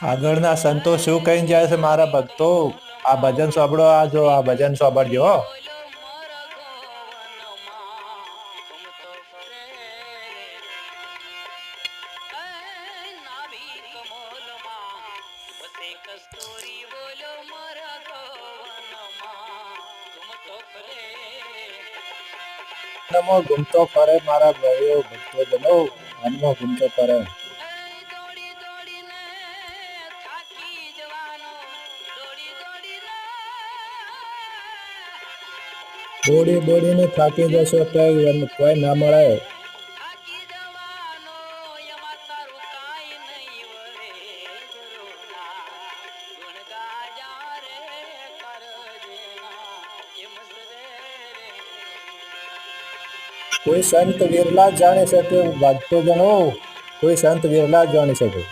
આગળના સંતો શું કહીને જાય છે મારા ભક્તો? આ ભજન સાંભળો, આ જો આ ભજન સાંભળજો નમો કસ્તુરી બોલો મારા ગોવનમાં તુમ તો ફરે મારા ભાઈઓ ભક્તો જનો મનમાં ઘૂમતો ફરે. દોડી દોડીને થાકી જશો કઈ કોઈ ના મળે. કાંઈ સંત વિરલા જાણી શકે? ભક્તો જણો કોઈ સંત વિરલા જાણી શકે?